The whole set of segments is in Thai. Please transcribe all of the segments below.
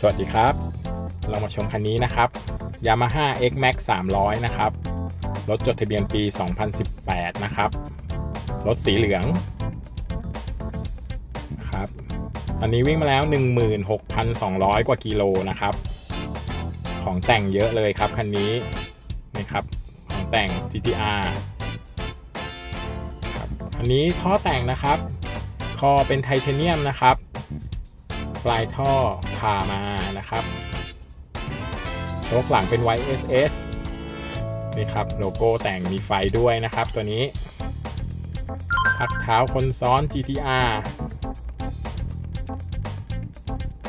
สวัสดีครับ เรามาชมคันนี้นะครับ Yamaha X Max 300 นะครับ รถจดทะเบียนปี 2018 นะครับ รถสีเหลืองครับอันนี้วิ่งมาแล้ว 16,200 กว่ากิโลนะครับ ของแต่งเยอะเลยครับคันนี้นี่ครับ ของแต่ง GTR ครับอันนี้ท่อแต่งนะครับ คอเป็นไทเทเนียมนะครับ ปลายท่อผ่ามานะครับ โชคหลังเป็น YSS นี่ครับโลโก้แต่งมีไฟด้วยนะครับตัวนี้ พักเท้าคนซ้อน GTR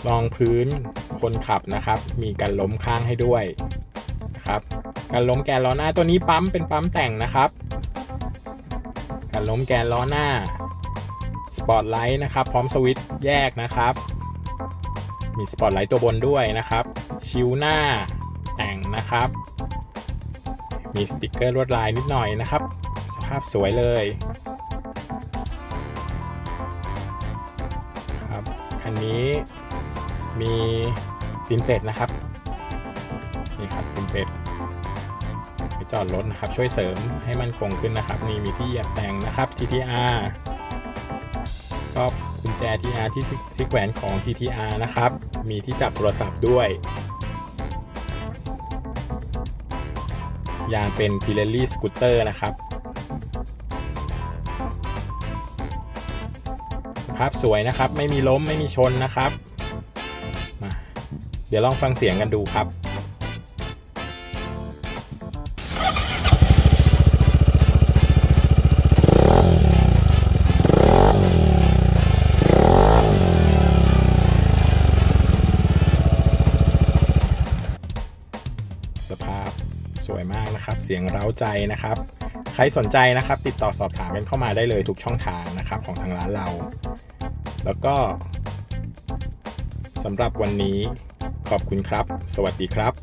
รองพื้นคนขับนะครับ มีการล้มข้างให้ด้วยนะครับการล้มแกนล้อหน้าตัวนี้ปั๊มเป็นปั๊มแต่งนะครับการล้มแกนล้อหน้าสปอตไลท์นะครับ พร้อมสวิตช์แยกนะครับ มีสปอตไลท์ตัวบนด้วยนะครับ ชิวหน้าแต่งนะครับ มีสติกเกอร์ลวดลายนิดหน่อยนะครับ สภาพสวยเลยครับคันนี้มีตีนเป็ดนะครับนี่ครับตีนเป็ดไปจอดรถนะครับ ช่วยเสริมให้มันคงขึ้นนะครับ นี่มีที่เหยียบแต่งนะครับ GTR ก็กุญแจ TR ที่ที่แขวนของ GTR นะครับ มีที่จับโทรศัพท์ด้วย ยางเป็น Pirelli Scooter นะครับ ภาพสวยนะครับ ไม่มีล้มไม่มีชนนะครับ มา เดี๋ยวลองฟังเสียงกันดูครับ สภาพสวยมากนะครับ เสียงเร้าใจนะครับ ใครสนใจนะครับ ติดต่อสอบถามกันเข้ามาได้เลยทุกช่องทางนะครับของทางร้านเรา แล้วก็สำหรับวันนี้ขอบคุณครับ สวัสดีครับ